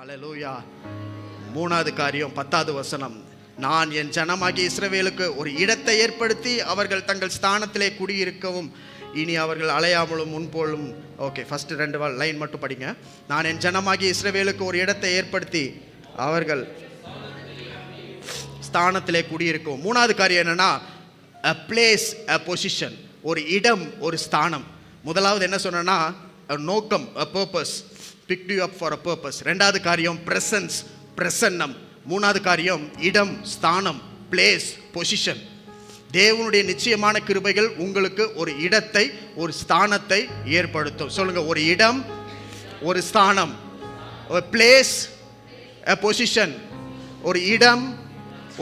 அலலூயா மூணாவது காரியம் பத்தாவது வசனம். நான் என் ஜனமாகிய இஸ்ரவேலுக்கு ஒரு இடத்தை ஏற்படுத்தி அவர்கள் தங்கள் ஸ்தானத்திலே குடியிருக்கவும் இனி அவர்கள் அலையாமலும் முன்போலும். ஓகே ஃபஸ்ட்டு ரெண்டு லைன் மட்டும் படிங்க. நான் என் ஜனமாகிய இஸ்ரவேலுக்கு ஒரு இடத்தை ஏற்படுத்தி அவர்கள் ஸ்தானத்திலே குடியிருக்கும் மூணாவது காரியம் என்னென்னா அ பிளேஸ் அ பொசிஷன் ஒரு இடம் ஒரு ஸ்தானம். முதலாவது என்ன சொன்னேன்னா நோக்கம் a purpose picked you up for purpose ரெண்டாவது காரியம் பிரசன்ஸ் பிரசன்னம். மூணாவது காரியம் இடம் ஸ்தானம் பிளேஸ் பொசிஷன் தேவனுடைய நிச்சயமான கிருபைகள் உங்களுக்கு ஒரு இடத்தை ஒரு ஸ்தானத்தை ஏற்படுத்தும். சொல்லுங்க ஒரு இடம் ஒரு ஸ்தானம். ஒரு பிளேஸ் பொசிஷன் ஒரு இடம்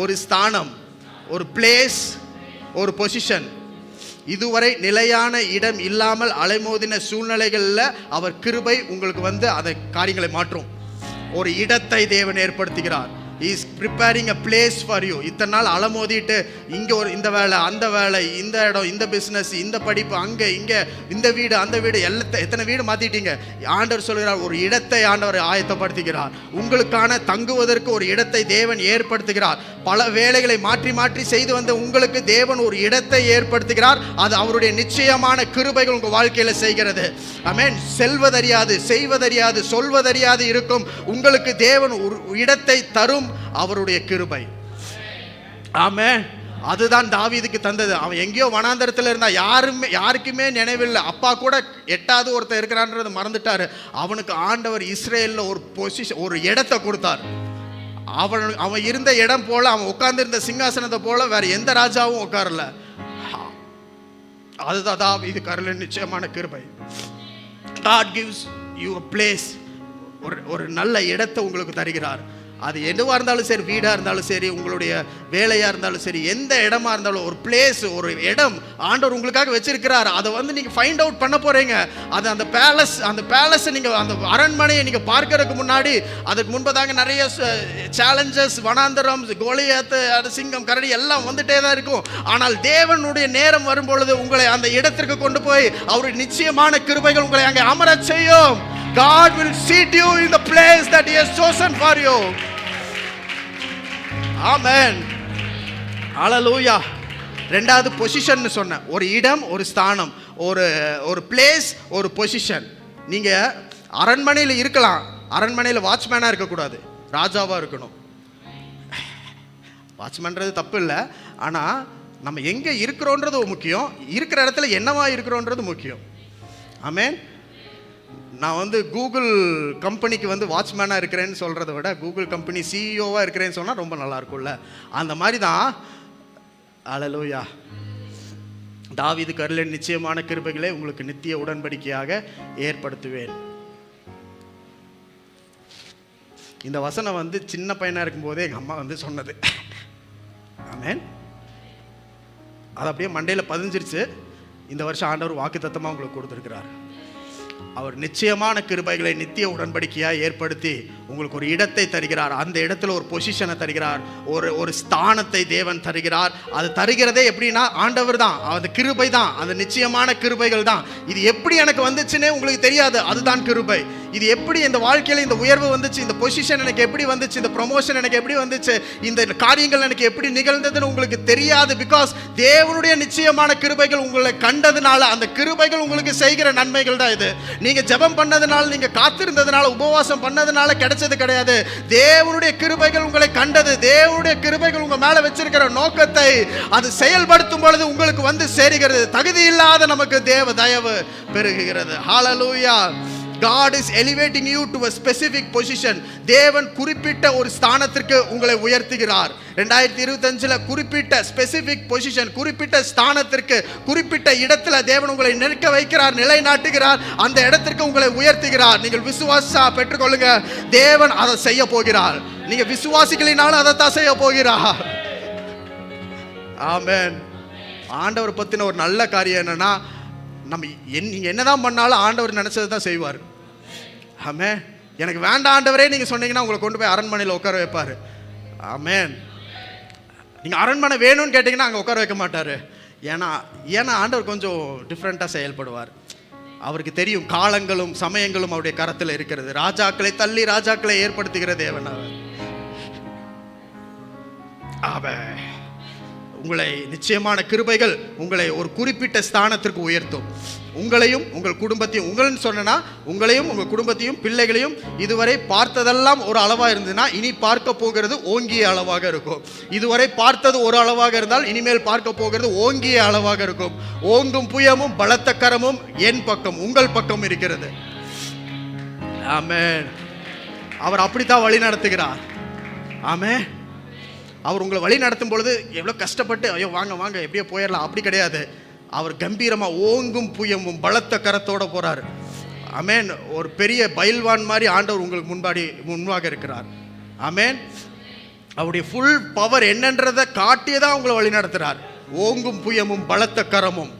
ஒரு ஸ்தானம். ஒரு பிளேஸ் ஒரு பொசிஷன் இதுவரை நிலையான இடம் இல்லாமல் அலைமோதின சூழ்நிலைகளில் அவர் கிருபை உங்களுக்கு வந்து அதை காரியங்களை மாற்றும். ஒரு இடத்தை தேவன் ஏற்படுத்துகிறார். Is preparing a place for you இத்தனை நாள் அலமோதிட்டு இங்கே ஒரு இந்த வேலை அந்த வேலை இந்த இடம் இந்த பிஸ்னஸ் இந்த படிப்பு அங்கே இங்கே இந்த வீடு அந்த வீடு எல்லாத்த எத்தனை வீடு மாற்றிட்டீங்க ஆண்டவர் சொல்கிறார் ஒரு இடத்தை ஆண்டவர் ஆயத்தப்படுத்துகிறார். உங்களுக்கான தங்குவதற்கு ஒரு இடத்தை தேவன் ஏற்படுத்துகிறார். பல வேலைகளை மாற்றி மாற்றி செய்து வந்த உங்களுக்கு தேவன் ஒரு இடத்தை ஏற்படுத்துகிறார். அது அவருடைய நிச்சயமான கிருபைகள் உங்கள் வாழ்க்கையில் செய்கிறது. அமேன் செல்வதறியாது செய்வதறியாது சொல்வதறியாது இருக்கும். உங்களுக்கு தேவன் ஒரு இடத்தை தரும் அவருடைய கிருபை. ஆமே அதுதான் தாவீதுக்கு தந்தது. அவன் எங்கேயோ வனாந்தரத்தில் இருந்தா யாருமே யாருக்குமே நினைவில்லை. அப்பா கூட எட்டாவது ஒருத்தர் இருக்கிறான்றது மறந்துட்டாரு. அவனுக்கு ஆண்டவர் இஸ்ரேலில் ஒரு பொசிஷன் ஒரு இடத்தை கொடுத்தார். அவன் அவன் இருந்த இடம் போல அவன் உட்கார்ந்திருந்த சிங்காசனத்தை போல வேற எந்த ராஜாவும் உட்காரல. அதுதான் தாவீது கரலின் நிச்சயமான கிருபை. காட் கிவ்ஸ் யூ பிளேஸ் ஒரு ஒரு நல்ல இடத்தை உங்களுக்கு தருகிறார். அது எதுவாக இருந்தாலும் சரி வீடாக இருந்தாலும் சரி உங்களுடைய வேலையாக இருந்தாலும் சரி எந்த இடமா இருந்தாலும் ஒரு பிளேஸ் ஒரு இடம் ஆண்டவர் உங்களுக்காக வச்சிருக்கிறார். அதை வந்து நீங்கள் ஃபைண்ட் அவுட் பண்ண போகிறீங்க அது அந்த பேலஸ் அந்த பேலஸை நீங்கள் அந்த அரண்மனையை நீங்கள் பார்க்கறதுக்கு முன்னாடி அதுக்கு முன்பதாக நிறைய சேலஞ்சஸ் வனாந்தரம் கோலியாத்து சிங்கம் கரடி எல்லாம் வந்துட்டே தான் இருக்கும். ஆனால் தேவனுடைய நேரம் வரும்பொழுது உங்களை அந்த இடத்திற்கு கொண்டு போய் அவருடைய நிச்சயமான கிருபைகள் உங்களை அங்கே அமரச் செய்யும். God will seat you in the place that He has chosen for you. Amen. Hallelujah. ரெண்டாவது பொசிஷன் சொன்னேன். ஒரு இடம் ஒரு ஸ்தானம் ஒரு ஒரு பிளேஸ் ஒரு பொசிஷன் நீங்கள் அரண்மனையில் இருக்கலாம். அரண்மனையில் வாட்ச்மேனாக இருக்கக்கூடாது. ராஜாவாக இருக்கணும். வாட்ச்மேன்றது தப்பு இல்லை. ஆனால் நம்ம எங்கே இருக்கிறோன்றது முக்கியம். இருக்கிற இடத்துல என்னவா இருக்கிறோன்றது முக்கியம். ஆமேன் நான் வந்து கூகுள் கம்பெனிக்கு வந்து வாட்ச்மேனாக இருக்கிறேன்னு சொல்கிறத விட கூகுள் கம்பெனி சிஇஓவாக இருக்கிறேன்னு சொன்னால் ரொம்ப நல்லா இருக்கும்ல. அந்த மாதிரி தான் அழலோயா தாவிது கருளின் நிச்சயமான கிருபைகளை உங்களுக்கு நித்திய உடன்படிக்கையாக ஏற்படுத்துவேன். இந்த வசனம் வந்து சின்ன பையனாக இருக்கும்போதே எங்கள் அம்மா வந்து சொன்னது. ஆமேன் அது அப்படியே மண்டையில் பதிஞ்சிருச்சு. இந்த வருஷம் ஆண்டவர் வாக்கு உங்களுக்கு கொடுத்துருக்கிறார். அவர் நிச்சயமான கிருபைகளை நித்திய உடன்படிக்கையாக ஏற்படுத்தி உங்களுக்கு ஒரு இடத்தை தருகிறார். அந்த இடத்துல ஒரு பொசிஷனை தருகிறார். ஒரு ஒரு ஸ்தானத்தை தேவன் தருகிறார். அது தருகிறதே எப்படின்னா ஆண்டவர் தான். அந்த கிருபை தான். அந்த நிச்சயமான கிருபைகள் தான். இது எப்படி எனக்கு வந்துச்சுன்னே உங்களுக்கு தெரியாது. அதுதான் கிருபை. இது எப்படி இந்த வாழ்க்கையில் இந்த உயர்வு வந்துச்சு? இந்த பொசிஷன் எனக்கு எப்படி வந்துச்சு? இந்த ப்ரொமோஷன் எனக்கு எப்படி வந்துச்சு? இந்த காரியங்கள் எனக்கு எப்படி நிகழ்ந்ததுன்னு உங்களுக்கு தெரியாது பிகாஸ் தேவனுடைய நிச்சயமான கிருபைகள் உங்களை கண்டதுனால அந்த கிருபைகள் உங்களுக்கு செய்கிற நன்மைகள் தான் இது. நீங்கள் ஜெபம் பண்ணதுனால நீங்கள் காத்திருந்ததுனால உபவாசம் பண்ணதுனால கிடைச்சது கிடையாது. தேவனுடைய கிருபைகள் உங்களை கண்டது. தேவனுடைய கிருபைகள் உங்கள் மேலே வச்சிருக்கிற நோக்கத்தை அது செயல்படுத்தும் பொழுது உங்களுக்கு வந்து சேருகிறது. தகுதி இல்லாத நமக்கு தேவ தயவு பெருகுகிறது. Hallelujah God is elevating you to a specific position தேவன் குறிப்பிட்ட ஒரு ஸ்தானத்திற்கு உங்களை உயர்த்துகிறார். ரெண்டாயிரத்தி இருபத்தஞ்சில் குறிப்பிட்ட ஸ்பெசிஃபிக் பொசிஷன் குறிப்பிட்ட ஸ்தானத்திற்கு குறிப்பிட்ட இடத்துல தேவன் உங்களை நிற்க வைக்கிறார் நிலைநாட்டுகிறார் அந்த இடத்திற்கு உங்களை உயர்த்துகிறார். நீங்கள் விசுவாசா பெற்றுக்கொள்ளுங்க. தேவன் அதை செய்ய போகிறார். நீங்க விசுவாசிகளினாலும் அதை தான் செய்ய போகிறார். ஆமேன். ஆண்டவர் பத்தின ஒரு நல்ல காரியம் என்னன்னா நம்ம என் நீங்கள் என்னதான் பண்ணாலும் ஆண்டவர் நினைச்சதை தான் செய்வார். ஆமே எனக்கு வேண்டாம் ஆண்டவரே நீங்கள் சொன்னீங்கன்னா உங்களை கொண்டு போய் அரண்மனையில் உட்கார வைப்பார். ஆமேன் நீங்கள் அரண்மனை வேணும்னு கேட்டிங்கன்னா அங்கே உட்கார வைக்க மாட்டார். ஏன்னா ஏன்னா ஆண்டவர் கொஞ்சம் டிஃப்ரெண்ட்டாக செயல்படுவார். அவருக்கு தெரியும் காலங்களும் சமயங்களும் அவருடைய கரத்தில் இருக்கிறது. ராஜாக்களை தள்ளி ராஜாக்களை ஏற்படுத்துகிற தேவன் அவர். ஆவே உங்களை நிச்சயமான கிருபைகள் உங்களை ஒரு குறிப்பிட்ட ஸ்தானத்திற்கு உயர்த்தும். உங்களையும் உங்கள் குடும்பத்தையும் உங்கள்னு சொன்னா உங்களையும் உங்கள் குடும்பத்தையும் பிள்ளைகளையும் இதுவரை பார்த்ததெல்லாம் ஒரு அளவாக இருந்ததுன்னா இனி பார்க்க போகிறது ஓங்கிய அளவாக இருக்கும். இதுவரை பார்த்தது ஒரு அளவாக இருந்தால் இனிமேல் பார்க்க போகிறது ஓங்கிய அளவாக இருக்கும். ஓங்கும் புயமும் பலத்த கரமும் என் பக்கம் உங்கள் பக்கம் இருக்கிறது. ஆமே அவர் அப்படித்தான் வழி நடத்துகிறார். ஆமே அவர் உங்களை வழி நடத்தும் பொழுது எவ்வளோ கஷ்டப்பட்டு ஐயோ வாங்க வாங்க எப்படியோ போயிடலாம். அப்படி கிடையாது. அவர் கம்பீரமாக ஓங்கும் புயமும் பலத்த கரத்தோடு போகிறார் அமேன் ஒரு பெரிய பயில்வான் மாதிரி ஆண்டவர் உங்களுக்கு முன்பாடி முன்பாக இருக்கிறார். அமேன் அவருடைய ஃபுல் பவர் என்னன்றதை காட்டியே தான் உங்களை வழி நடத்துகிறார் ஓங்கும் புயமும் பலத்த கரமும்.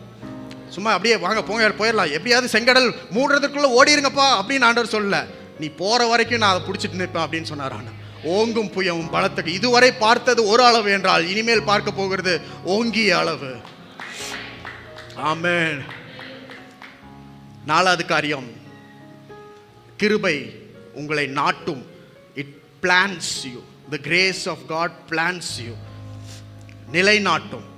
சும்மா அப்படியே வாங்க போங்க போயிடலாம். எப்படியாவது செங்கடல் மூடுறதுக்குள்ளே ஓடிருங்கப்பா அப்படின்னு ஆண்டவர் சொல்லலை. நீ போகிற வரைக்கும் நான் அதை பிடிச்சிட்டு நிற்பேன் அப்படின்னு சொன்னார் ஆண்டவர். ஓங்கும் புயமும் பலத்துக்கு. இதுவரை பார்த்தது ஒரு அளவு என்றால் இனிமேல் பார்க்க போகிறது ஓங்கிய அளவு. ஆமென். நாலாவது காரியம். கிருபை உங்களை நாட்டும். It plans you the grace of God plans you நிலைநாட்டும்.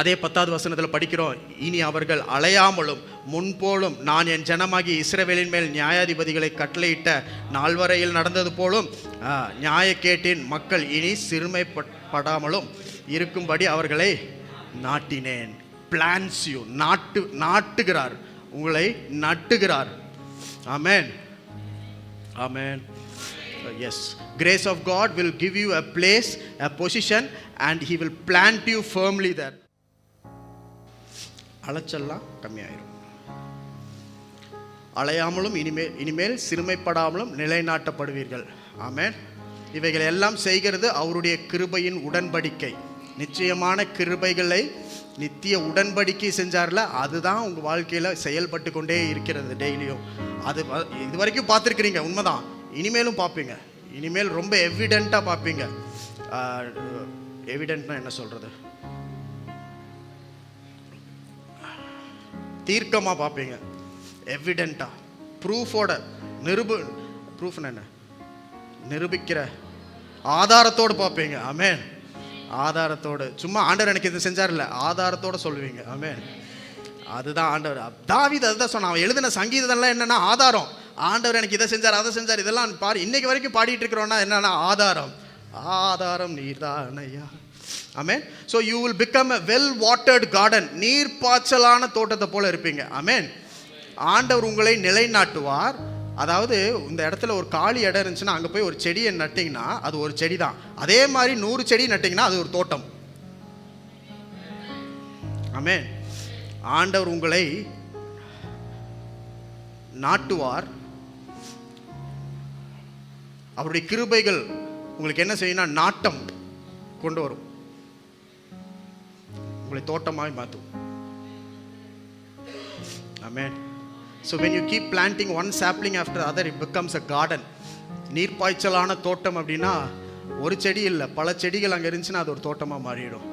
அதே பத்தாவது வசனத்தில் படிக்கிறோம் இனி அவர்கள் அலையாமலும் முன்போலும் நான் என் ஜனமாகி இஸ்ரவேலின் மேல் நியாயாதிபதிகளை கட்டளையிட்ட நால்வரையில் நடந்தது போலும் நியாயக்கேட்டின் மக்கள் இனி சிறுமைப்படாமலும் இருக்கும்படி அவர்களை நாட்டினேன். பிளான்ஸ் யூ நாட்டு நாட்டுகிறார் உங்களை நட்டுகிறார். Amen amen yes grace of God will give you a place a position and he will plant you firmly there அலைச்சல்லாம் கம்மியாயிரும். அலையாமலும் இனிமேல் இனிமேல் சிறுமைப்படாமலும் நிலைநாட்டப்படுவீர்கள். ஆமேன். இவைகள் எல்லாம் செய்கிறது அவருடைய கிருபையின் உடன்படிக்கை. நிச்சயமான கிருபைகளை நித்திய உடன்படிக்கை செஞ்சார்ல அதுதான் உங்கள் வாழ்க்கையில் செயல்பட்டு கொண்டே இருக்கிறது டெய்லியும். அது இது வரைக்கும் பார்த்துருக்குறீங்க உண்மைதான். இனிமேலும் பார்ப்பீங்க. இனிமேல் ரொம்ப எவிடெண்ட்டாக பார்ப்பீங்க. எவிடென்ட்னா என்ன சொல்கிறது தீர்க்கமாக பார்ப்பீங்க. எவிடெண்ட்டாக ப்ரூஃபோட நிருபு ப்ரூஃப்னு என்ன? நிரூபிக்கிற ஆதாரத்தோடு பார்ப்பீங்க. அமேன் ஆதாரத்தோடு. சும்மா ஆண்டவர் எனக்கு இது செஞ்சார்ல ஆதாரத்தோடு சொல்லுவீங்க. அமேன் அதுதான் ஆண்டவர். தாவித அதுதான் சொன்னான். அவன் எழுதின சங்கீதம்லாம் என்னென்னா ஆதாரம். ஆண்டவர் எனக்கு இதை செஞ்சார் அதை செஞ்சார். இதெல்லாம் பாரு இன்னைக்கு வரைக்கும் பாடிட்டு இருக்கிறோன்னா என்னன்னா ஆதாரம். ஆதாரம் நீர்தான் ஐயா amen so you will become a well watered garden நீர் பாய்ச்சலான தோட்டத்தை போல இருப்பீங்க. அமேன் ஆண்டவர் உங்களை நிலைநாட்டுவார். அதாவது இந்த இடத்துல ஒரு காலி இடம் இருந்துச்சுன்னா அங்கே போய் ஒரு செடியை நட்டிங்கன்னா அது ஒரு செடி தான் அதே மாதிரி நூறு செடி நட்டிங்கன்னா அது ஒரு தோட்டம். அமேன் ஆண்டவர் உங்களை நாட்டுவார். அவருடைய கிருபைகள் உங்களுக்கு என்ன செய்யணும்னா நாட்டம் கொண்டு வரும். உங்களை தோட்டமாய் மாற்றும் Amen. So when you keep planting one sapling after other other, becomes a garden நீர்ப்பாய்ச்சலான தோட்டம் அப்படின்னா ஒரு செடி இல்லை பல செடிகள் அங்கே இருந்துச்சுன்னா அது ஒரு தோட்டமாக மாறிடும்.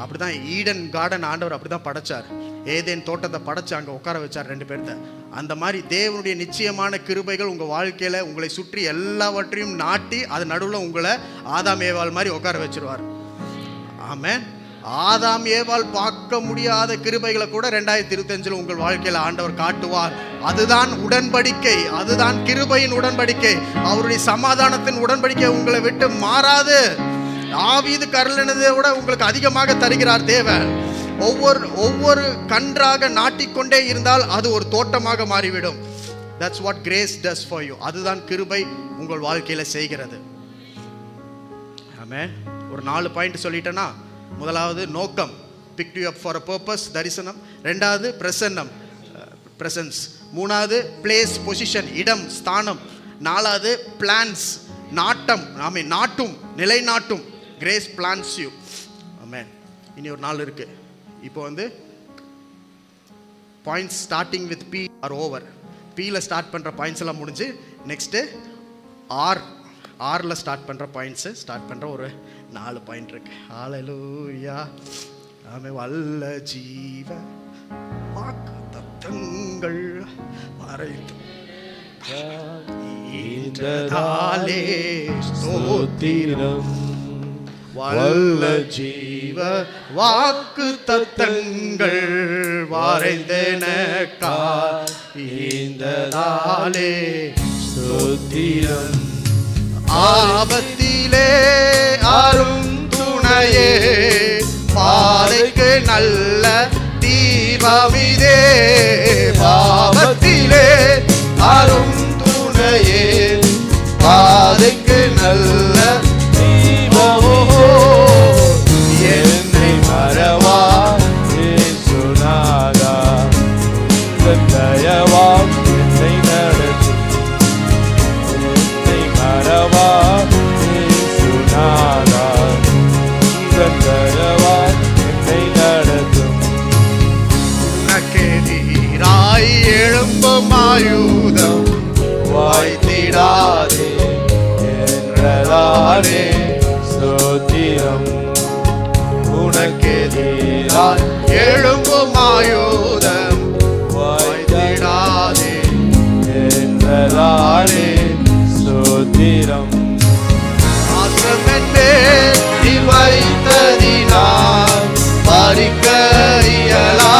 அப்படிதான் ஈடன் கார்டன் ஆண்டவர் அப்படி தான் படைச்சார். ஏதேன் தோட்டத்தை படைச்சு அங்கே உட்கார வச்சார் ரெண்டு பேர்த்த. அந்த மாதிரி தேவனுடைய நிச்சயமான கிருபைகள் உங்கள் வாழ்க்கையில் உங்களை சுற்றி எல்லாவற்றையும் நாட்டி அது நடுவில் உங்களை ஆதாமேவாள் மாதிரி உட்கார வச்சிருவார். ஆமேன் ஆதாம் ஏவால் பார்க்க முடியாத கிருபைகளை கூட ரெண்டாயிரத்தி இருபத்தஞ்சில் உங்கள் வாழ்க்கையில் ஆண்டவர் காட்டுவார். அதுதான் உடன்படிக்கை அதுதான் கிருபையின் உடன்படிக்கை. அவருடைய சமாதானத்தின் உடன்படிக்கை உங்களை விட்டு மாறாது. ஆவீது கருளினதை விட உங்களுக்கு அதிகமாக தருகிறார் தேவன். ஒவ்வொரு ஒவ்வொரு கன்றாக நாட்டிக்கொண்டே இருந்தால் அது ஒரு தோட்டமாக மாறிவிடும். That's what grace does for you அதுதான் கிருபை உங்கள் வாழ்க்கையில் செய்கிறது. ஆமே ஒரு நாலு பாயிண்ட் சொல்லிட்டேன்னா முதலாவது நோக்கம். Pick you up for a purpose தரிசனம் ரெண்டாவது பிரசன்னம் பிரசன்ஸ் மூணாவது பிளேஸ் பொசிஷன் இடம் ஸ்தானம். நாலாவது பிளான்ஸ் நாட்டம் ஆமே நாட்டும் நிலைநாட்டும். கிரேஸ் பிளான்ஸ் யூ ஆமே இனி ஒரு நாள் இருக்கு. இப்போ வந்து points starting with P R over பியில் ஸ்டார்ட் பண்ணுற பாயிண்ட்ஸ் எல்லாம் முடிஞ்சு நெக்ஸ்ட்டு ஆர் ஆரில் ஸ்டார்ட் பண்ணுற பாயிண்ட்ஸு ஸ்டார்ட் பண்ணுற ஒரு நாலு பாயிண்ட் இருக்கு. ஹalleluya ஆமே வல்ல ஜீவ வாக்குத்தத்தம் தத்தங்கள் மறைத்து ஈன்றதாலே ஸ்தோத்திரம். வல்ல ஜீவ வாக்கு தத்தங்கள் வரைந்தனக்கா ஈந்ததாலே ஸ்தோத்திரம். ஆபத்திலே அரும் துணையே பாதைக்கு நல்ல தீபமிதே பாவத்திலே அரும் துணையே பாதைக்கு நல்ல தீபமோ நானே சோத்திரம் உனக்கெதிரால் எழும்பும் ஆயுதம் வாய்த்திடாதே வாய்த்திடாதே என்றதாலே ஸ்தோத்திரம் ஆசமென்பே நீ வைத்ததினால் பறிக்க இயலா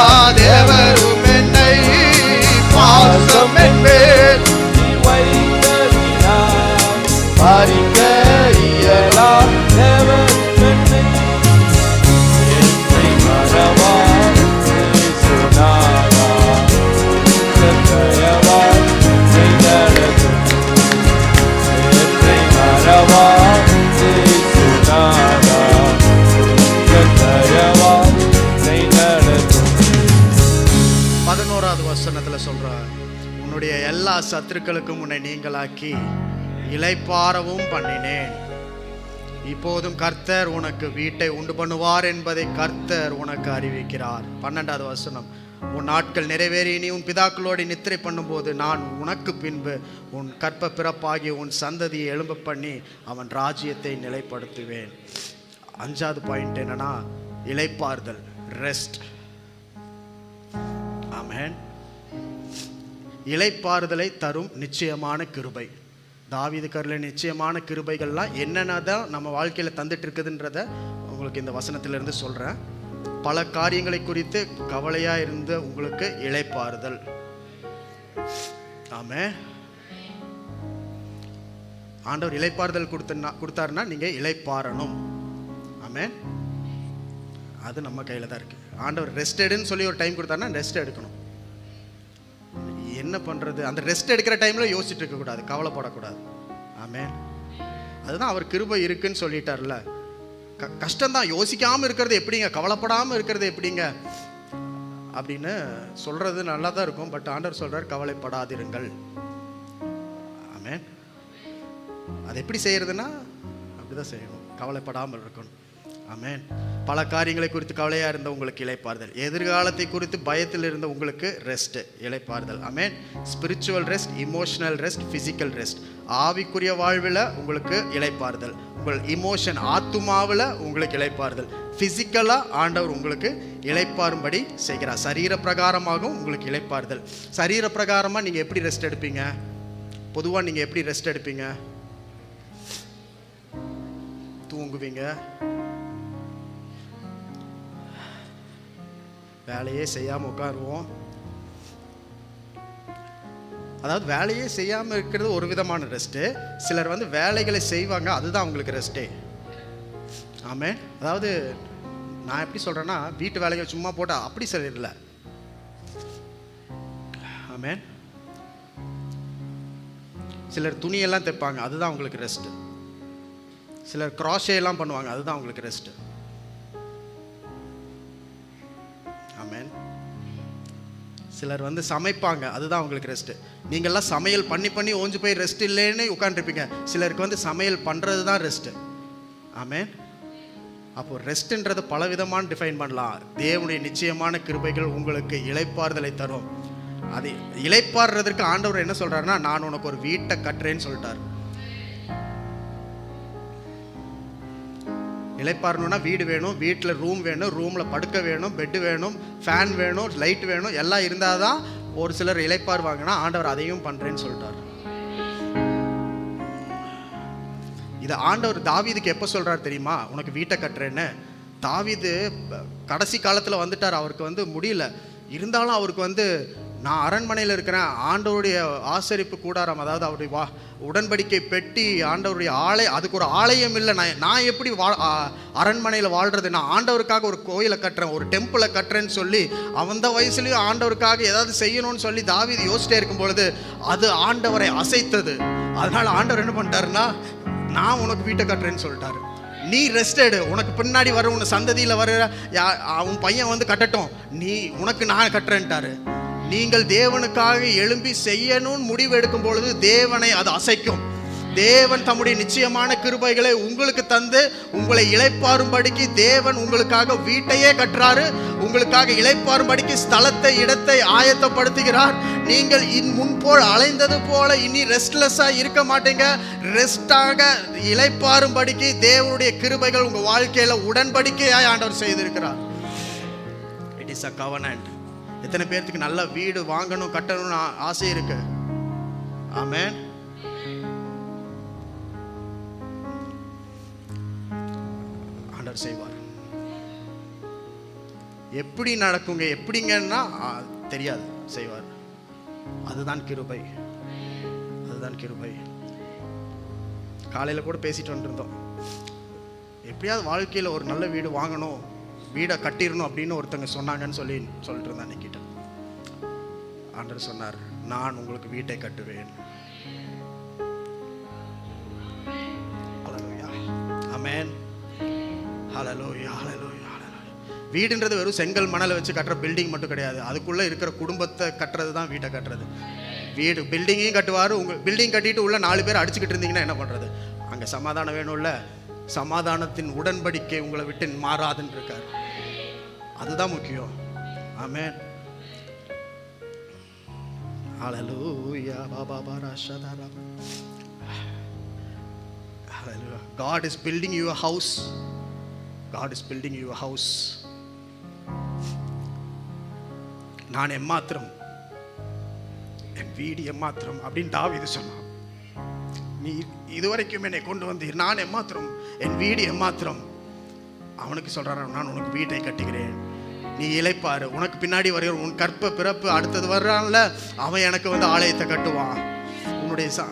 சத்துருக்களுக்கும் உன்னை நீங்களாக்கி இளைப்பாறவும் பண்ணினேன். இப்போதும் கர்த்தர் உனக்கு வீட்டை உண்டு பண்ணுவார் என்பதை கர்த்தர் உனக்கு அறிவிக்கிறார். பன்னெண்டாவது வசனம். உன் நாட்கள் நிறைவேறி இனி உன் பிதாக்களோடு நித்திரை பண்ணும்போது நான் உனக்கு பின்பு உன் கற்ப பிறப்பாகி உன் சந்ததியை எழும்ப பண்ணி அவன் ராஜ்யத்தை நிலைப்படுத்துவேன். அஞ்சாவது பாயிண்ட் என்னன்னா இளைப்பாறுதல் ரெஸ்ட் ஆமேன் இலைப்பாறுதலை தரும் நிச்சயமான கிருபை. தாவீது கரில் நிச்சயமான கிருபைகள்லாம் என்னென்ன தான் நம்ம வாழ்க்கையில் தந்துட்டு இருக்குதுன்றத உங்களுக்கு இந்த வசனத்திலிருந்து சொல்கிறேன் பல காரியங்களை குறித்து கவலையாக இருந்த உங்களுக்கு இழைப்பாறுதல் ஆமே. ஆண்டவர் இளைப்பாறுதல் கொடுத்தனா கொடுத்தாருன்னா நீங்கள் இழைப்பாறணும் ஆமே. அது நம்ம கையில் தான் இருக்குது ஆண்டவர் ரெஸ்ட் எடுன்னு சொல்லி ஒரு டைம் கொடுத்தாருன்னா ரெஸ்ட் எடுக்கணும். என்ன பண்ணுறது அந்த ரெஸ்ட் எடுக்கிற டைமில் யோசிச்சுட்டு இருக்கக்கூடாது கவலைப்படக்கூடாது. ஆமே அதுதான் அவர் கிருபை இருக்குன்னு சொல்லிட்டார்ல. க கஷ்டம்தான். யோசிக்காமல் இருக்கிறது எப்படிங்க? கவலைப்படாமல் இருக்கிறது எப்படிங்க? அப்படின்னு சொல்கிறது நல்லா தான் இருக்கும். பட் ஆண்டர் சொல்கிறார் கவலைப்படாதிருங்கள். ஆமே அது எப்படி செய்யறதுன்னா அப்படிதான் செய்யணும். கவலைப்படாமல் இருக்கணும். அமேன் பல காரியங்களை குறித்து கவலையாக இருந்த உங்களுக்கு இழைப்பார்தல் எதிர்காலத்தை குறித்து பயத்தில் இருந்த உங்களுக்கு rest இழைப்பார்தல் amen spiritual rest emotional rest physical rest ஆவிக்குரிய வாழ்வில் உங்களுக்கு இழைப்பார்தல் உங்கள் இமோஷன் ஆத்துமாவில் உங்களுக்கு இழைப்பார்தல் ஃபிசிக்கலாக ஆண்டவர் உங்களுக்கு இழைப்பாரும்படி செய்கிறார். சரீர பிரகாரமாகவும் உங்களுக்கு இழைப்பார்தல் சரீர பிரகாரமாக நீங்கள் எப்படி ரெஸ்ட் எடுப்பீங்க? பொதுவாக நீங்கள் எப்படி ரெஸ்ட் எடுப்பீங்க? தூங்குவீங்க? வேலையே செய்யாமல் உட்காருவோம். அதாவது வேலையே செய்யாமல் இருக்கிறது ஒரு விதமான ரெஸ்ட்டு சிலர் வந்து வேலைகளை செய்வாங்க அதுதான் அவங்களுக்கு ரெஸ்ட்டே ஆமே அதாவது நான் எப்படி சொல்கிறேன்னா வீட்டு வேலைகள் சும்மா போட்டால் அப்படி சரியில்லை ஆமே சிலர் துணியெல்லாம் தைப்பாங்க அதுதான் அவங்களுக்கு ரெஸ்ட்டு சிலர் crochet எல்லாம் பண்ணுவாங்க அதுதான் அவங்களுக்கு ரெஸ்ட்டு சிலர் வந்து சமைப்பாங்க. அதுதான் அவங்களுக்கு ரெஸ்ட்டு நீங்கள்லாம் சமையல் பண்ணி பண்ணி ஓஞ்சு போய் ரெஸ்ட் இல்லைன்னு உட்காந்துருப்பீங்க சிலருக்கு வந்து சமையல் பண்ணுறது தான் ரெஸ்ட்டு ஆமேன். அப்போ ரெஸ்ட்டுன்றது பலவிதமான டிஃபைன் பண்ணலாம். தேவனுடைய நிச்சயமான கிருபைகள் உங்களுக்கு இழைப்பாறுதலை தரும். அது இழைப்பாடுறதுக்கு ஆண்டவர் என்ன சொல்கிறாருன்னா நான் உனக்கு ஒரு வீட்டை கட்டுறேன்னு சொல்லிட்டார். இளைப்பாறணும்னா வீடு வேணும் வீட்டில் ரூம் வேணும் ரூமில் படுக்க வேணும் பெட்டு வேணும் ஃபேன் வேணும் லைட் வேணும் எல்லாம் இருந்தால் தான் ஒரு சிலர் இழைப்பாருவாங்கன்னா ஆண்டவர் அதையும் பண்ணுறேன்னு சொல்லிட்டார். இதை ஆண்டவர் தாவீதுக்கு எப்போ சொல்கிறார் தெரியுமா? உனக்கு வீட்டை கட்டுறேன்னு. தாவீது கடைசி காலத்தில் வந்துட்டார் அவருக்கு வந்து முடியல. இருந்தாலும் அவருக்கு வந்து நான் அரண்மனையில் இருக்கிறேன். ஆண்டவருடைய ஆசரிப்பு கூடாரம் அதாவது அவருடைய வா உடன்படிக்கை பெட்டி ஆண்டவருடைய ஆலய அதுக்கு ஒரு ஆலயம் இல்லை. நான் நான் எப்படி வா அரண்மனையில் வாழ்கிறது நான் ஆண்டவருக்காக ஒரு கோயிலை கட்டுறேன் ஒரு டெம்பிளை கட்டுறேன்னு சொல்லி அந்த வயசுலேயும் ஆண்டவருக்காக ஏதாவது செய்யணும்னு சொல்லி தாவீது யோசிச்சிட்டே இருக்கும் பொழுது அது ஆண்டவரை அசைத்தது. அதனால் ஆண்டவர் என்ன பண்ணிட்டாருன்னா நான் உனக்கு வீட்டை கட்டுறேன்னு சொல்லிட்டாரு. நீ ரெஸ்ட் எடு உனக்கு பின்னாடி வர உன் சந்ததியில் வர யா- உன் பையன் வந்து கட்டட்டும். நீ உனக்கு நான் கட்டுறேன்ட்டாரு. நீங்கள் தேவனுக்காக எழும்பி செய்யணும்னு முடிவு எடுக்கும் பொழுது தேவனை அது அசைக்கும். தேவன் தம்முடைய நிச்சயமான கிருபைகளை உங்களுக்கு தந்து உங்களை இழைப்பாரும்படிக்கு தேவன் உங்களுக்காக வீட்டையே கட்டுறாரு. உங்களுக்காக இழைப்பாரும்படிக்கு ஸ்தலத்தை இடத்தை ஆயத்தப்படுத்துகிறார். நீங்கள் இன் முன்போல் அலைந்தது போல இனி ரெஸ்ட்லெஸ்ஸாக இருக்க மாட்டீங்க. ரெஸ்டாக இழைப்பாரும்படிக்கு தேவனுடைய கிருபைகள் உங்கள் வாழ்க்கையில் உடன்படிக்கையாய் ஆண்டவர் செய்திருக்கிறார். இட் இஸ் அ கவனண்ட் எத்தனை பேர்த்துக்கு நல்ல வீடு வாங்கணும் கட்டணும்னு ஆசை இருக்கு? ஆமேன். ஆண்டர் செய்வார். எப்படி நடக்குங்க எப்படிங்கன்னா தெரியாது செய்வார். அதுதான் கிருபை. அதுதான் கிருபை. காலையில் கூட பேசிட்டு வந்துருந்தோம். எப்படியாவது வாழ்க்கையில் ஒரு நல்ல வீடு வாங்கணும் வீடை கட்டிடணும் அப்படின்னு ஒருத்தங்க சொன்னாங்கன்னு சொல்லி சொல்லிட்டு இருந்தேன் அன்னைக்கிட்ட. ஆண்டர் சொன்னார் நான் உங்களுக்கு வீட்டை கட்டுவேன். ஹalleluya ஆமென் ஹalleluya வீடுன்றது வெறும் செங்கல் மணலை வச்சு கட்டுற பில்டிங் மட்டும் கிடையாது. அதுக்குள்ளே இருக்கிற குடும்பத்தை கட்டுறது தான் வீட்டை கட்டுறது. வீடு பில்டிங்கையும் கட்டுவார். உங்கள் பில்டிங் கட்டிட்டு உள்ள நாலு பேர் அடிச்சுக்கிட்டு இருந்தீங்கன்னா என்ன பண்ணுறது அங்கே சமாதானம் வேணும்ல? சமாதானத்தின் உடன்படிக்கை உங்களை விட்டு மாறாதுன்னு இருக்கார். அதுதான் முக்கியம். ஆமேன். ஹalleluya Hallelujah. God is building you a house. God is building you a house. நான் எம்மாத்திரம் என் வீடு எம்மாத்திரம் அப்படின்னு தாவீது சொன்னான். நீ இதுவரைக்கும் என்னை கொண்டு வந்தீர். நான் எம்மாத்திரம் என் வீடு எம்மாத்திரம். அவனுக்கு சொல்கிறாரு நான் உனக்கு வீட்டை கட்டுகிறேன். நீ இழைப்பார் உனக்கு பின்னாடி வருகிற உன் கற்ப பிறப்பு அடுத்தது வர்றான்ல அவன் எனக்கு வந்து ஆலயத்தை கட்டுவான். உன்னுடைய சா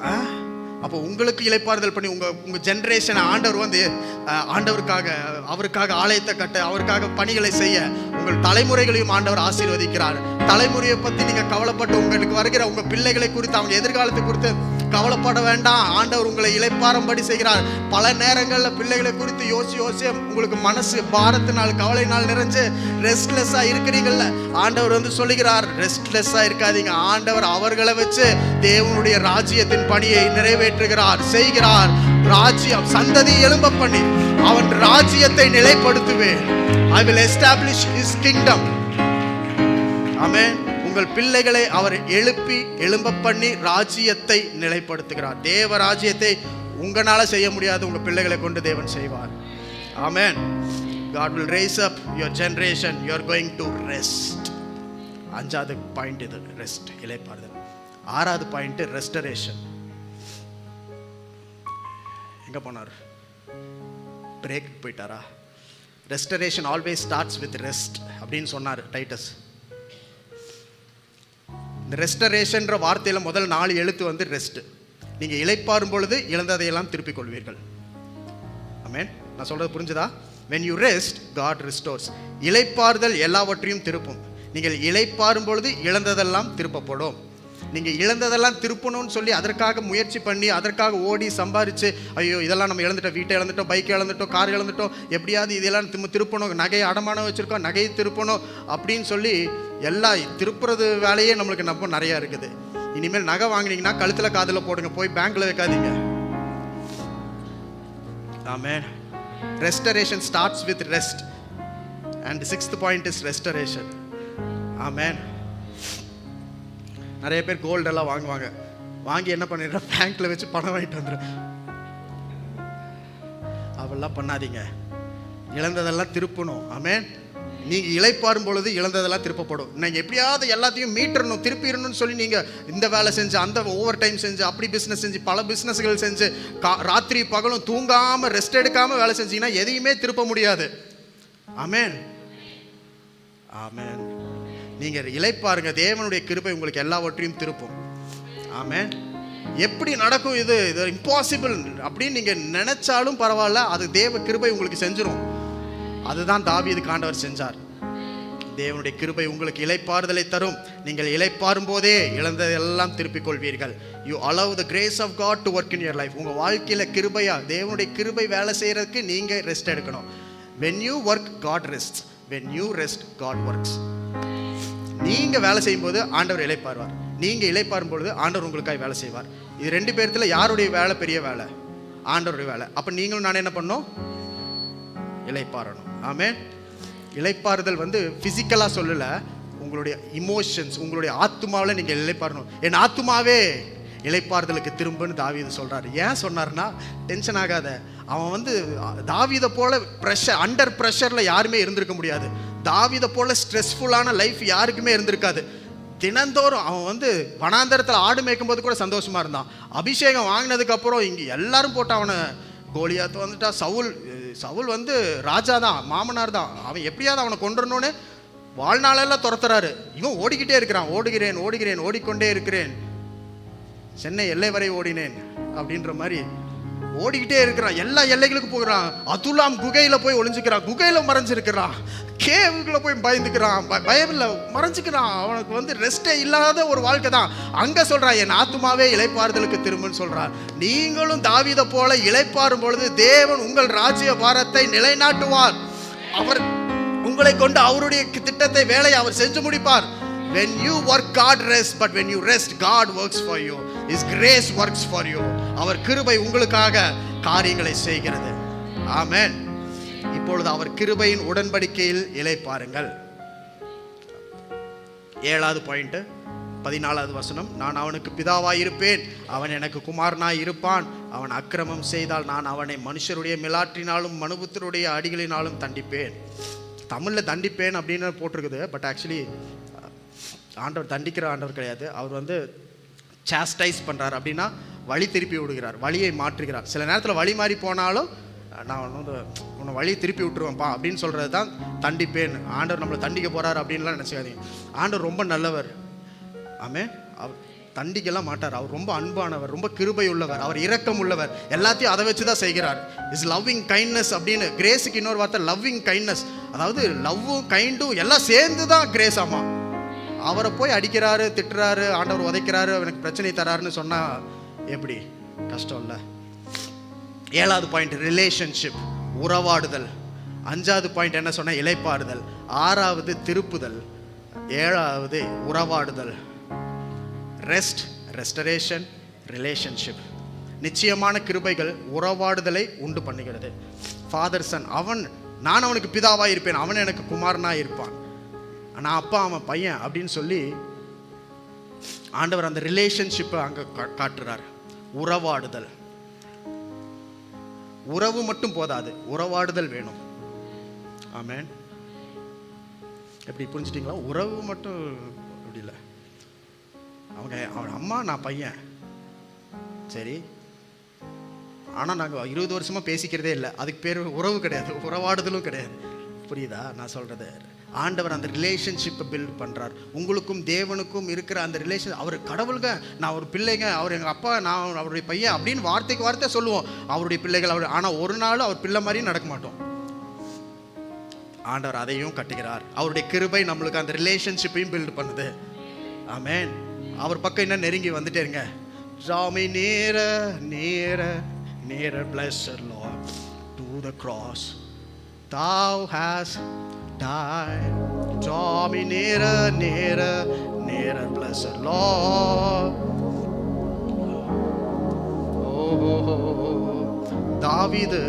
அப்போ உங்களுக்கு இழைப்பாறுதல் பண்ணி உங்கள் உங்கள் ஜென்ரேஷனை ஆண்டவர் வந்து ஆண்டவருக்காக அவருக்காக ஆலயத்தை கட்ட அவருக்காக பணிகளை செய்ய உங்கள் தலைமுறைகளையும் ஆண்டவர் ஆசீர்வதிக்கிறார். தலைமுறையை பற்றி நீங்கள் கவலைப்பட்டு உங்களுக்கு வருகிற உங்கள் பிள்ளைகளை குறித்து அவங்க எதிர்காலத்தை குறித்து கவலைப்பட வேண்டாம். ஆண்டவர் உங்களை இளைப்பாறும்படி செய்கிறார். பல நேரங்களில் பிள்ளைகளை குறித்து யோசி யோசி உங்களுக்கு மனசு பாரத்தினால் கவலையினால் நிறைஞ்சு ரெஸ்ட்லெஸ்ஸாக இருக்கிறீங்கல்ல ஆண்டவர் வந்து சொல்லுகிறார் ரெஸ்ட்லெஸ்ஸாக இருக்காதீங்க. ஆண்டவர் அவர்களை வச்சு தேவனுடைய ராஜ்யத்தின் பணியை நிறைவேற்றுகிறார் செய்கிறார். ராஜ்யம் சந்ததி எழும்ப பண்ணி அவன் ராஜ்யத்தை நிலைப்படுத்துவேன். I will establish his kingdom amen உங்கள் பிள்ளைகளை அவர் எழுப்பி எழும்ப பண்ணி ராஜ்யத்தை நிலைப்படுத்துகிறார். தேவ ராஜ்யத்தை உங்களால் செய்ய முடியாது. உங்கள் பிள்ளைகளை கொண்டு தேவன் செய்வார். Amen God will raise up your generation you going to rest அஞ்சாவது பாயிண்ட் இது. ரெஸ்ட் இலைப்பாறுதல் ஆறாவது பாயிண்ட் ரெஸ்டரேஷன் எங்க போனார்? பிரேக் போயிட்டாரா? Restoration always starts with rest அப்படின்னு சொன்னார் டைட்டஸ். இந்த ரெஸ்டரேஷன்ற வார்த்தையில் முதல் நாலு எழுத்து வந்து ரெஸ்ட்டு நீங்கள் இழைப்பாரும் பொழுது இழந்ததையெல்லாம் திருப்பிக் கொள்வீர்கள். ஆமென் நான் சொல்கிறது புரிஞ்சுதா? When you rest God restores இழைப்பாறுதல் எல்லாவற்றையும் திருப்பும். நீங்கள் இழைப்பாரும் பொழுது இழந்ததெல்லாம் திருப்பப்படும். நீங்கள் இழந்ததெல்லாம் திருப்பணும்னு சொல்லி அதற்காக முயற்சி பண்ணி அதற்காக ஓடி சம்பாரிச்சு ஐயோ இதெல்லாம் நம்ம இழந்துட்டோம் வீட்டை இழந்துட்டோம் பைக் இழந்துட்டோம் கார் இழந்துட்டோம் எப்படியாவது இதெல்லாம் திரும்ப திருப்பணும் நகையை அடமானம் வச்சுருக்கோம் நகையை திருப்பணும் அப்படின்னு சொல்லி எல்லாம் திருப்புறது வேலையே நம்மளுக்கு நம்ம நிறையா இருக்குது. இனிமேல் நகை வாங்குனீங்கன்னா கழுத்தில் காதில் போடுங்க போய் பேங்க்கில் வைக்காதீங்க. Amen restoration starts with rest and sixth point is restoration amen நிறைய பேர் கோல்டு எல்லாம் வாங்குவாங்க. வாங்கி என்ன பண்ணிடுற? பேங்க்ல வச்சு பணம் வாங்கிட்டு வந்துடுறேன் அவெல்லாம் பண்ணாதீங்க. இழந்ததெல்லாம் திருப்பணும். ஆமேன் நீங்க இழைப்பாரும் பொழுது இழந்ததெல்லாம் திருப்பப்படும். நீங்க எப்படியாவது எல்லாத்தையும் மீட்டரணும் திருப்பிடணும்னு சொல்லி நீங்க இந்த வேலை செஞ்சு அந்த ஓவர் டைம் செஞ்சு அப்படி பிசினஸ் செஞ்சு பல பிசினஸ்கள் செஞ்சு கா ராத்திரி பகலும் தூங்காம ரெஸ்ட் எடுக்காம வேலை செஞ்சீங்கன்னா எதையுமே திருப்ப முடியாது. ஆமேன் ஆமேன் நீங்க இழைப்பாருங்க தேவனுடைய கிருபை உங்களுக்கு எல்லாவற்றையும் திருப்பும். ஆமே எப்படி நடக்கும் இது? இது இம்பாசிபிள் அப்படின்னு நீங்க நினைச்சாலும் பரவாயில்ல அது தேவ கிருபை உங்களுக்கு செஞ்சிடும் அதுதான் தாவி இது காண்டவர் செஞ்சார். தேவனுடைய கிருபை உங்களுக்கு இளைப்பாறுதலை தரும். நீங்கள் இழைப்பாரும் போதே இழந்ததெல்லாம் திருப்பிக் கொள்வீர்கள். You allow the grace of God to work in your life உங்கள் வாழ்க்கையில் கிருபையா? தேவனுடைய கிருபை வேலை செய்கிறதுக்கு நீங்கள் ரெஸ்ட் எடுக்கணும். When you work God rest when you rest God works நீங்கள் வேலை செய்யும்போது ஆண்டவர் இளைப்பாருவார். நீங்கள் இழைப்பாரும் பொழுது ஆண்டவர் உங்களுக்காக வேலை செய்வார். இது ரெண்டு பேர்த்தில் யாருடைய வேலை பெரிய வேலை? ஆண்டவருடைய வேலை. அப்போ நீங்களும் நான் என்ன பண்ணோம் இழைப்பாறணும் ஆமே இழைப்பாறுதல் வந்து ஃபிசிக்கலாக சொல்லலை. உங்களுடைய இமோஷன்ஸ் உங்களுடைய ஆத்துமாவில் நீங்கள் இளைப்பாறணும். என் ஆத்துமாவே இழைப்பாறுதலுக்கு திரும்பன்னு தாவீது சொல்கிறாரு ஏன் சொன்னார்னா டென்ஷன் ஆகாத. அவன் வந்து தாவீதை போல ப்ரெஷர் அண்டர் ப்ரெஷரில் யாருமே இருந்திருக்க முடியாது. தாவிதை போல ஸ்ட்ரெஸ்ஃபுல்லான லைஃப் யாருக்குமே இருந்திருக்காது. தினந்தோறும் அவன் வந்து வனாந்தரத்தில் ஆடு மேய்க்கும் போது கூட சந்தோஷமாக இருந்தான். அபிஷேகம் வாங்கினதுக்கப்புறம் இங்கே எல்லாரும் போட்டு அவனை கோலியாத்து வந்துட்டா. சவுல் சவுல் வந்து ராஜா தான் மாமனார் தான். அவன் எப்படியாவது அவனை கொண்டுறணும்னு வாழ்நாளெல்லாம் துரத்துறாரு. இவன் ஓடிக்கிட்டே இருக்கிறான். ஓடுகிறேன் ஓடுகிறேன் ஓடிக்கொண்டே இருக்கிறேன். சென்னை எல்லை வரை ஓடினேன் அப்படின்ற மாதிரி ஓடிக்கிட்டே இருக்கிறான். எல்லா எல்லைகளுக்கும் போகிறான். அதுலாம் குகையில் போய் ஒளிஞ்சுக்கிறான். குகையில் மறைஞ்சிருக்கிறான். கேவுக்குள்ள போய் பயந்துக்கிறான். ப- பயம் இல்லை மறைஞ்சுக்கிறான். அவனுக்கு வந்து ரெஸ்டே இல்லாத ஒரு வாழ்க்கை தான். அங்க சொல்றான் என் ஆத்துமாவே இழைப்பாறுதலுக்கு திரும்புன்னு சொல்றான் நீங்களும் தாவித போல இழைப்பாறும் பொழுது தேவன் உங்கள் ராஜ்ய பாரத்தை நிலைநாட்டுவார். அவர் உங்களை கொண்டு அவருடைய திட்டத்தை வேலையை அவர் செஞ்சு முடிப்பார். When you work god rest but when you rest god works for you. His grace works for you. அவர் கிருபை உங்களுக்காக காரியங்களை செய்கிறது. ஆமென் இப்பொழுது அவர் கிருபையின் உடன்படிக்கையில் இலை பாருங்கள். ஏழாவது பாயிண்ட் பதினாலாவது வசனம் நான் அவனுக்கு பிதாவாய் இருப்பேன் அவன் எனக்கு குமாரனாய் இருப்பான். அவன் அக்கிரமம் செய்தால் நான் அவனை மனுஷருடைய மிலாற்றினாலும் மனுபுத்தருடைய அடிகளினாலும் தண்டிப்பேன். தமிழில் தண்டிப்பேன் அப்படின்னு போட்டிருக்குது பட் ஆக்சுவலி ஆண்டவர் தண்டிக்கிற ஆண்டவர் கிடையாது. அவர் வந்து சாஸ்டைஸ் பண்ணுறார் அப்படின்னா வழி திருப்பி விடுகிறார். வழியை மாற்றுகிறார். சில நேரத்தில் வழி மாறி போனாலும் நான் ஒன்று உன்னை வழி திருப்பி விட்டுருவேன்ப்பா அப்படின்னு சொல்கிறது தான் தண்டிப்பேன் ஆண்டவர் நம்மளை தண்டிக்க போகிறார் அப்படின்லாம் நினச்சிக்காதீங்க. ஆண்டவர் ரொம்ப நல்லவர். ஆமே அவர் தண்டிக்கலாம் மாட்டார். அவர் ரொம்ப அன்பானவர் ரொம்ப கிருபை உள்ளவர் அவர் இரக்கம் உள்ளவர். எல்லாத்தையும் அதை வச்சு தான் செய்கிறார். இஸ் லவ்விங் கைண்ட்னஸ் அப்படின்னு கிரேஸுக்கு இன்னொரு வார்த்தை லவ்விங் கைண்ட்னஸ் அதாவது லவ்வும் கைண்டும் எல்லாம் சேர்ந்து தான் கிரேஸ் ஆமா. அவரை போய் அடிக்கிறாரு திட்டுறாரு ஆண்டவர் உதைக்கிறாரு எனக்கு பிரச்சனை தராருன்னு சொன்னால் எப்படி? கஷ்டம் இல்லை. ஏழாவது பாயிண்ட் ரிலேஷன்ஷிப் உறவாடுதல். அஞ்சாவது பாயிண்ட் என்ன சொன்ன இலைப்பாடுதல் ஆறாவது திருப்புதல். ஏழாவது உறவாடுதல். ரெஸ்ட் ரெஸ்டரேஷன் ரிலேஷன்ஷிப் நிச்சயமான கிருபைகள் உறவாடுதலை உண்டு பண்ணுகிறது. ஃபாதர் சன் அவன் நான் அவனுக்கு பிதாவாக இருப்பேன். அவன் எனக்கு குமாரனாக இருப்பான். நான் அப்பா அவன் பையன் அப்படின்னு சொல்லி ஆண்டவர் அந்த ரிலேஷன்ஷிப்பை அங்கே காட்டுறார். உறவாடுதல். உறவு மட்டும் போதாது. உறவாடுதல் வேணும். ஆமென். எப்படி புரிஞ்சிட்டிங்களா? உறவு மட்டும் அப்படி இல்லை. அவங்க அவன் அம்மா நான் பையன். சரி. ஆனால் நாங்கள் இருபது வருஷமாக பேசிக்கிறதே இல்லை. அதுக்கு பேர் உறவு கிடையாது. உறவாடுதலும் கிடையாது. புரியுதா? நான் சொல்கிறது ஆண்டவர் அந்த ரிலேஷன்ஷிப்பை பில்ட் பண்ணுறார் உங்களுக்கும் தேவனுக்கும் இருக்கிற அந்த ரிலேஷன் அவர் கடவுளுங்க நான் ஒரு பிள்ளைங்க அவர் எங்கள் அப்பா நான் அவருடைய பையன் அப்படின்னு வார்த்தைக்கு வார்த்தை சொல்லுவோம். அவருடைய பிள்ளைகள் அவர் ஆனால் ஒரு நாள் அவர் பிள்ளை மாதிரியும் நடக்க மாட்டோம். ஆண்டவர் அதையும் கட்டுகிறார். அவருடைய கிருபை நம்மளுக்கு அந்த ரிலேஷன்ஷிப்பையும் பில்ட் பண்ணுது. ஆமேன் அவர் பக்கம் என்ன நெருங்கி வந்துட்டே இருங்க. சாமி nearer nearer nearer bless to the cross thou hast hast died சாமி நேர நேர நேர பிளஸர் லார்ட் தாவீது.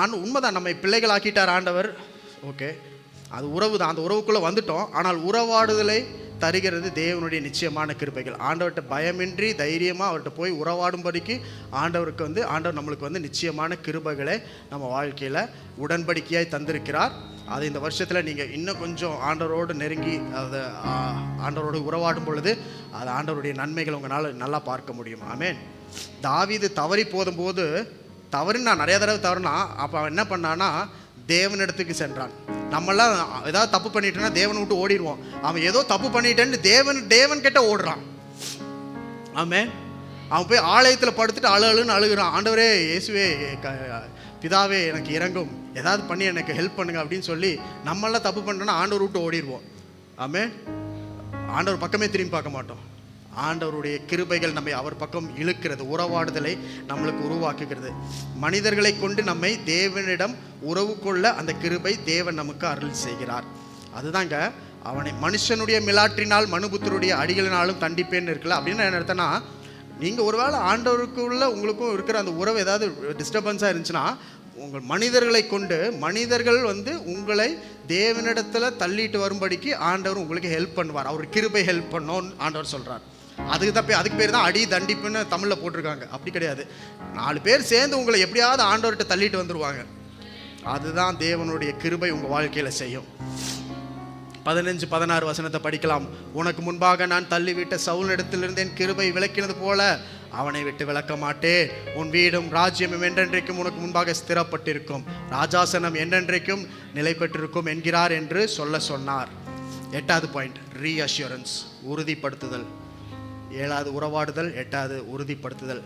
ஆண் உண்மைதான் நம்மை பிள்ளைகள் ஆக்கிட்டார் ஆண்டவர். ஓகே அது உறவு தான் அந்த உறவுக்குள்ளே வந்துட்டோம். ஆனால் உறவாடுதலை தருகிறது தேவனுடைய நிச்சயமான கிருபைகள். ஆண்டவர்கிட்ட பயமின்றி தைரியமாக அவர்கிட்ட போய் உறவாடும்படிக்கு ஆண்டவருக்கு வந்து ஆண்டவர் நம்மளுக்கு வந்து நிச்சயமான கிருபைகளை நம்ம வாழ்க்கையில் உடன்படிக்கையாய் தந்திருக்கிறார். அது இந்த வருஷத்தில் நீங்கள் இன்னும் கொஞ்சம் ஆண்டவரோடு நெருங்கி அதை ஆண்டவரோடு உறவாடும் பொழுது அது ஆண்டவருடைய நன்மைகள் உங்களால் நல்லா பார்க்க முடியும். ஆமேன். தாவீது தவறி போதும்போது தவறுன்னு நான் நிறைய தடவை தவறுனா அப்போ அவன் என்ன பண்ணான்னா தேவனிடத்துக்கு சென்றான். நம்மளாம் ஏதாவது தப்பு பண்ணிட்டோன்னா தேவனை விட்டு ஓடிடுவோம். அவன் ஏதோ தப்பு பண்ணிட்டேன்னு தேவன் தேவன் கிட்ட ஓடுறான். ஆமே அவன் போய் ஆலயத்தில் படுத்துட்டு அழு அழுன்னு அழுகுறான். ஆண்டவரே இயேசுவே க- பிதாவே எனக்கு இறங்கும். ஏதாவது பண்ணி எனக்கு ஹெல்ப் பண்ணுங்க அப்படின்னு சொல்லி நம்மளாம் தப்பு பண்ணுறோன்னா ஆண்டவர் விட்டு ஓடிடுவோம். ஆமே ஆண்டவர் பக்கமே திரும்பி பார்க்க மாட்டோம். ஆண்டவருடைய கிருபைகள் நம்மை அவர் பக்கம் இழுக்கிறது உறவாடுதலை நம்மளுக்கு உருவாக்குகிறது. மனிதர்களை கொண்டு நம்மை தேவனிடம் உறவு கொள்ள அந்த கிருபை தேவன் நமக்கு அருள் செய்கிறார். அதுதாங்க அவனை மனுஷனுடைய மிலாற்றினால் மனுபுத்தருடைய அடிகளினாலும் தண்டிப்பேன்னு இருக்குல்ல? அப்படின்னு என்ன அர்த்தம்னா நீங்கள் ஒருவேளை ஆண்டவருக்குள்ள உங்களுக்கும் இருக்கிற அந்த உறவு ஏதாவது டிஸ்டர்பன்ஸாக இருந்துச்சுன்னா உங்கள் மனிதர்களை கொண்டு மனிதர்கள் வந்து உங்களை தேவனிடத்தில் தள்ளிட்டு வரும்படிக்கு ஆண்டவர் உங்களுக்கு ஹெல்ப் பண்ணுவார். அவர் கிருபை ஹெல்ப் பண்ணோன்னு ஆண்டவர் சொல்கிறார் அதுக்கு தான் அதுக்கு பேர் தான் அடி தண்டிப்புன்னு தமிழில் போட்டிருக்காங்க. அப்படி கிடையாது. நாலு பேர் சேர்ந்து உங்களை எப்படியாவது ஆண்டவர்கிட்ட தள்ளிட்டு வந்துருவாங்க. அதுதான் தேவனுடைய கிருபை உங்கள் வாழ்க்கையில் செய்யும். பதினஞ்சு பதினாறு வசனத்தை படிக்கலாம். உனக்கு முன்பாக நான் தள்ளிவிட்ட சவுல் என் கிருபை விளக்கினது போல அவனை விட்டு விளக்க மாட்டேன். உன் வீடும் ராஜ்யமும் என்றென்றைக்கும் உனக்கு முன்பாக ஸ்திரப்பட்டிருக்கும். ராஜாசனம் என்றென்றைக்கும் நிலை பெற்றிருக்கும் என்கிறார் என்று சொல்ல சொன்னார். எட்டாவது பாயிண்ட் ரீஅஷூரன்ஸ் உறுதிப்படுத்துதல். ஏழாவது உறவாடுதல் எட்டாவது உறுதிப்படுத்துதல்.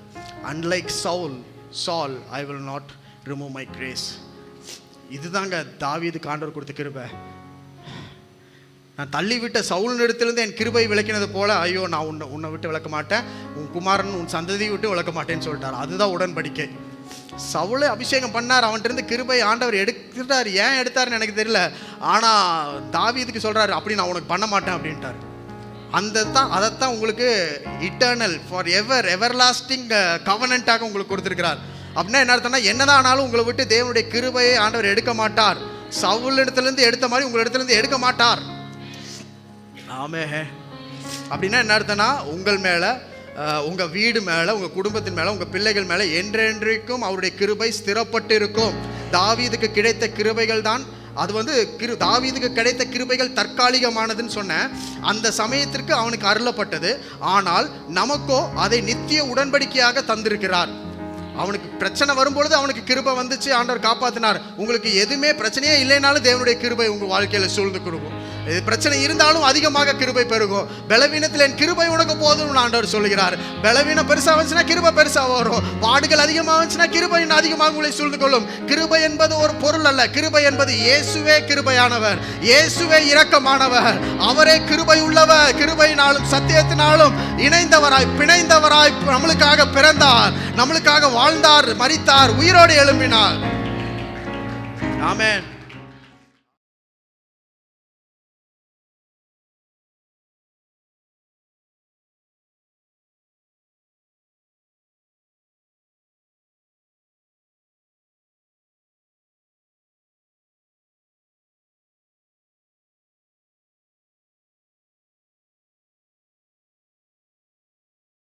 Unlike Saul Saul I will not remove my grace இதுதாங்க தாவீது காண்டவர் கொடுத்த கிருபை. நான் தள்ளிவிட்ட சவுல் இடத்துலேருந்து என் கிருபை விளக்கினது போல ஐயோ நான் உன்னை உன்னை விட்டு விளக்க மாட்டேன். உன் குமாரன் உன் சந்ததியை விட்டு விளக்க மாட்டேன்னு சொல்லிட்டார். அதுதான் உடன்படிக்கை. சவுளை அபிஷேகம் பண்ணார் அவன்கிட்ட இருந்து கிருபை ஆண்டவர் எடுத்துட்டார் ஏன் எடுத்தாருன்னு எனக்கு தெரியல. ஆனால் தாவீதுக்கு சொல்றாரு அப்படி நான் உனக்கு பண்ண மாட்டேன் அப்படின்ட்டார். அந்த தான் அதைத்தான் உங்களுக்கு eternal for ever everlasting கவனண்ட்டாக உங்களுக்கு கொடுத்துருக்கிறார். அப்படின்னா என்ன அர்த்தம்னா என்னதான் ஆனாலும் உங்களை விட்டு தேவனுடைய கிருபையை ஆண்டவர் எடுக்க மாட்டார். சவுல் இடத்துலேருந்து எடுத்த மாதிரி உங்கள் இடத்துலேருந்து எடுக்க மாட்டார். ஆமே அப்படின்னா என்ன அர்த்தம்னா உங்கள் மேலே உங்கள் வீடு மேலே உங்கள் குடும்பத்தின் மேலே உங்கள் பிள்ளைகள் மேலே என்றென்றைக்கும் அவருடைய கிருபை ஸ்திரப்பட்டு இருக்கும் தாவீதுக்கு கிடைத்த கிருபைகள் தான் அது வந்து கிரு தாவீதுக்கு கிடைத்த கிருபைகள் தற்காலிகமானதுன்னு சொன்னேன். அந்த சமயத்திற்கு அவனுக்கு அருளப்பட்டது. ஆனால் நமக்கோ அதை நித்திய உடன்படிக்கையாக தந்திருக்கிறார். அவனுக்கு பிரச்சனை வரும்பொழுது அவனுக்கு கிருபை வந்துச்சு ஆண்டவர் காப்பாத்தினார். உங்களுக்கு எதுவுமே பிரச்சனையே இல்லைனாலும் தேவனுடைய கிருபை உங்க வாழ்க்கையில சூழ்ந்து கொடுக்கும். இது பிரச்சனை இருந்தாலும் அதிகமாக கிருபை பெருகும். பலவீனத்தில் என் கிருபை உனக்கு போதும்னு ஆண்டவர் சொல்லுகிறார். பலவீனம் பெருசா வந்துச்சுன்னா கிருபை பெருசா வரும். பாடுகள் அதிகமாக வந்துச்சுன்னா கிருபை இன்னும் அதிகமாக உங்களை சூழ்ந்து கொள்ளும். கிருபை என்பது ஒரு பொருள் அல்ல. கிருபை என்பது இயேசுவே கிருபையானவர். இயேசுவே இரக்கமானவர். அவரே கிருபை உள்ளவர். கிருபையினாலும் சத்தியத்தினாலும் இணைந்தவராய் பிணைந்தவராய் நம்மளுக்காக பிறந்தார். நம்மளுக்காக வாழ்ந்தார் மறித்தார் உயிரோடு எழும்பினார். ஆமேன்.